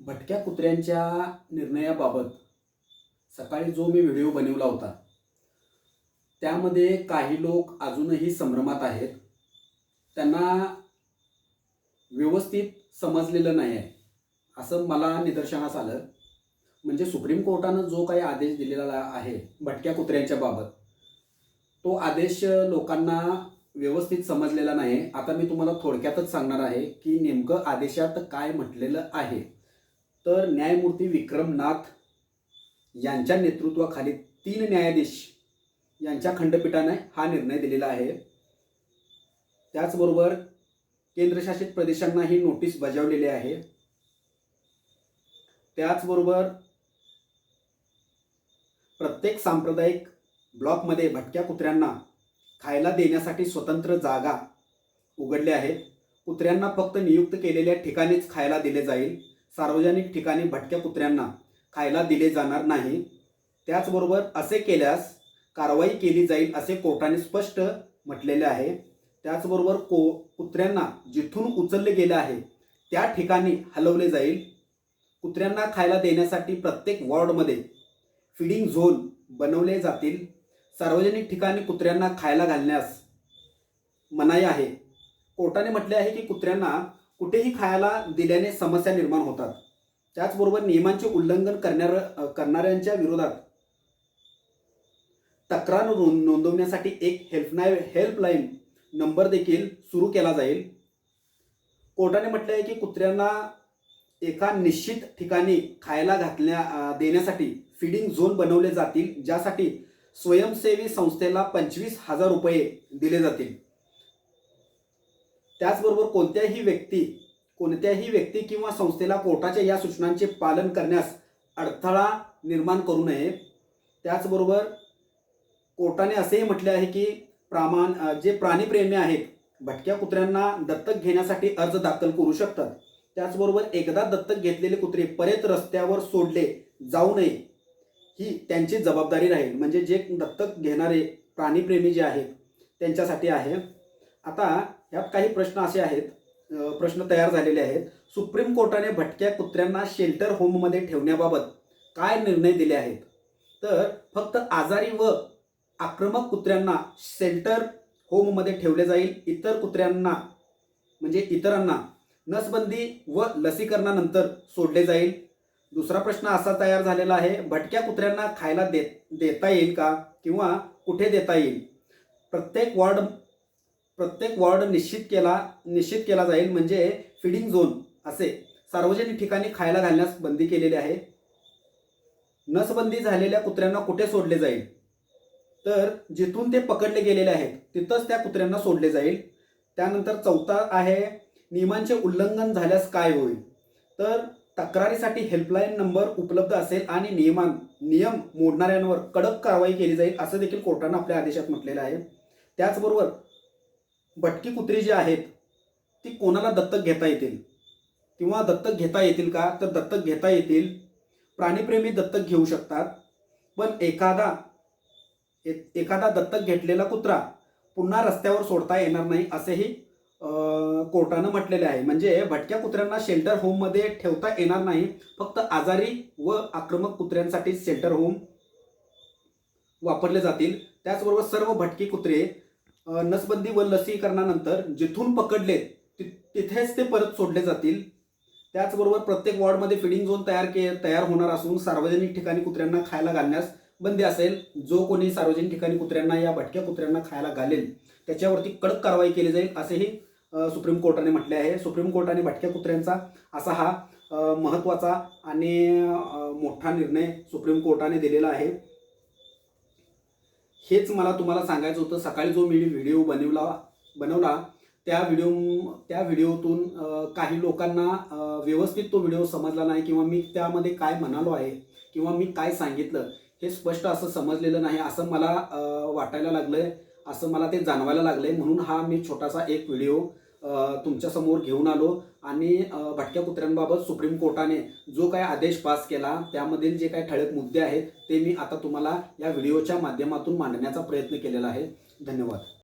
भटक्या कुत्र्यांच्या निर्णयाबाबत सकाळी जो मी व्हिडिओ बनवला होता त्यामध्ये काही लोक अजूनही संभ्रमात आहेत. त्यांना व्यवस्थित समजलेलं नाही आहे असं मला निदर्शनास आलं. म्हणजे सुप्रीम कोर्टानं जो काही आदेश दिलेला आहे भटक्या कुत्र्यांच्या बाबत तो आदेश लोकांना व्यवस्थित समजलेला नाही. आता मी तुम्हाला थोडक्यातच सांगणार आहे की नेमकं आदेशात काय म्हटलेलं आहे. तर न्यायमूर्ती विक्रमनाथ यांच्या नेतृत्वाखाली तीन न्यायाधीश यांच्या खंडपीठाने हा निर्णय दिलेला आहे. त्याचबरोबर केंद्रशासित प्रदेशांना ही नोटीस बजावलेली आहे. त्याचबरोबर प्रत्येक सांप्रदायिक ब्लॉकमध्ये भटक्या कुत्र्यांना खायला देण्यासाठी स्वतंत्र जागा उघडल्या आहेत. कुत्र्यांना फक्त नियुक्त केलेल्या ठिकाणीच खायला दिले जाईल. सार्वजनिक ठिकाणी भटक्या कुत्र्यांना खायला दिले जाणार नाही. त्याचबरोबर असे केल्यास कारवाई केली जाईल असे कोर्टाने स्पष्ट म्हटलेले आहे. त्याचबरोबर को कुत्र्यांना जिथून उचलले गेले आहे त्या ठिकाणी हलवले जाईल. कुत्र्यांना खायला देण्यासाठी प्रत्येक वॉर्डमध्ये फिडिंग झोन बनवले जातील. सार्वजनिक ठिकाणी कुत्र्यांना खायला घालण्यास मनाई आहे. कोर्टाने म्हटले आहे की कुत्र्यांना कुठेही खायला दिल्याने समस्या निर्माण होतात. त्याचबरोबर नियमांचे उल्लंघन करणार करणाऱ्यांच्या विरोधात तक्रार नोंदवण्यासाठी एक हेल्पलाईन हेल्पलाईन नंबर देखील सुरू केला जाईल. कोर्टाने म्हटले आहे की कुत्र्यांना एका निश्चित ठिकाणी खायला घातल्या देण्यासाठी फिडिंग झोन बनवले जातील ज्यासाठी स्वयंसेवी संस्थेला पंचवीस हजार रुपये दिले जातील. त्याचबरोबर कोणत्याही व्यक्ती कोणत्याही व्यक्ती किंवा संस्थेला कोर्टाच्या या सूचनांचे पालन करण्यास अडथळा निर्माण करू नये. त्याचबरोबर कोर्टाने असेही म्हटले आहे की प्रामाण जे प्राणीप्रेमी आहेत भटक्या कुत्र्यांना दत्तक घेण्यासाठी अर्ज दाखल करू शकतात. त्याचबरोबर एकदा दत्तक घेतलेले कुत्रे परत रस्त्यावर सोडले जाऊ नये ही त्यांची जबाबदारी राहील. म्हणजे जे दत्तक घेणारे प्राणीप्रेमी जे आहेत त्यांच्यासाठी आहे. आता ह्यात काही प्रश्न असे आहेत प्रश्न तयार झालेले आहेत. सुप्रीम कोर्टाने भटक्या कुत्र्यांना शेल्टर होममध्ये ठेवण्याबाबत काय निर्णय दिले आहेत? तर फक्त आजारी व आक्रमक कुत्र्यांना शेल्टर होममध्ये ठेवले जाईल. इतर कुत्र्यांना म्हणजे इतरांना नसबंदी व लसीकरणानंतर सोडले जाईल. दुसरा प्रश्न असा तयार झालेला आहे भटक्या कुत्र्यांना खायला दे देता येईल का? किंवा कुठे देता येईल? प्रत्येक वॉर्ड प्रत्येक वॉर्ड निश्चित केला निश्चित केला जाईल म्हणजे फिडिंग झोन असे. सार्वजनिक ठिकाणी खायला घालण्यास बंदी केलेली आहे. नसबंदी झालेल्या कुत्र्यांना कुठे सोडले जाईल? तर जिथून ते पकडले गेलेले आहेत तिथंच त्या कुत्र्यांना सोडले जाईल. त्यानंतर चौथा आहे नियमांचे उल्लंघन झाल्यास काय होईल? तर तक्रारीसाठी हेल्पलाईन नंबर उपलब्ध असेल आणि नियमान नियम मोडणाऱ्यांवर कडक कारवाई केली जाईल असं देखील कोर्टानं आपल्या आदेशात म्हटलेलं आहे. त्याचबरोबर भटकी कुत्री जी आहेत ती कोणाला दत्तक घेता येतील? किंवा दत्तक घेता येतील का? तर दत्तक घेता येतील. प्राणीप्रेमी दत्तक घेऊ शकतात. पण एखादा ए- एखादा दत्तक घेतलेला कुत्रा पुन्हा रस्त्यावर सोडता येणार नाही असेही कोर्टानं म्हटलेले आहे. म्हणजे भटक्या कुत्र्यांना शेल्टर होममध्ये ठेवता येणार नाही. फक्त आजारी व आक्रमक कुत्र्यांसाठी शेल्टर होम वापरले जातील. त्याचबरोबर सर्व भटकी कुत्रे नसबंदी व लसीकरणानंतर जिथून पकडले ति- तिथेच ते परत सोडले जातील. त्याचबरोबर प्रत्येक वॉर्डमध्ये फिडिंग झोन तयार के तयार होणार असून सार्वजनिक ठिकाणी कुत्र्यांना खायला घालण्यास बंदी असेल. जो कोणी सार्वजनिक ठिकाणी कुत्र्यांना या भटक्या कुत्र्यांना खायला घालेल त्याच्यावरती कडक कारवाई केली जाईल असेही सुप्रीम कोर्टाने म्हटले आहे. सुप्रीम कोर्टाने भटक्या कुत्र्यांचा असा हा महत्त्वाचा आणि मोठा निर्णय सुप्रीम कोर्टाने दिलेला आहे. हेच मला तुम्हाला सांगायचं होतं. सकाळी जो मी व्हिडिओ बनवला बनवला त्या व्हिडिओ त्या व्हिडिओतून काही लोकांना व्यवस्थित तो व्हिडिओ समजला नाही किंवा मी त्यामध्ये काय म्हणालो आहे किंवा मी काय सांगितलं हे स्पष्ट असं समजलेलं नाही असं मला वाटायला लागलं आहे असं मला ते जाणवायला लागलं आहे म्हणून हा मी छोटासा एक व्हिडिओ तुमच्यासमोर घेऊन आलो. आणि भटक्या कुत्र्यांबाबत सुप्रीम कोर्टाने जो काय आदेश पास केला त्यामधील जे काही ठळक मुद्दे आहेत ते मी आता तुम्हाला या व्हिडिओच्या माध्यमातून मांडण्याचा प्रयत्न केलेला आहे. धन्यवाद.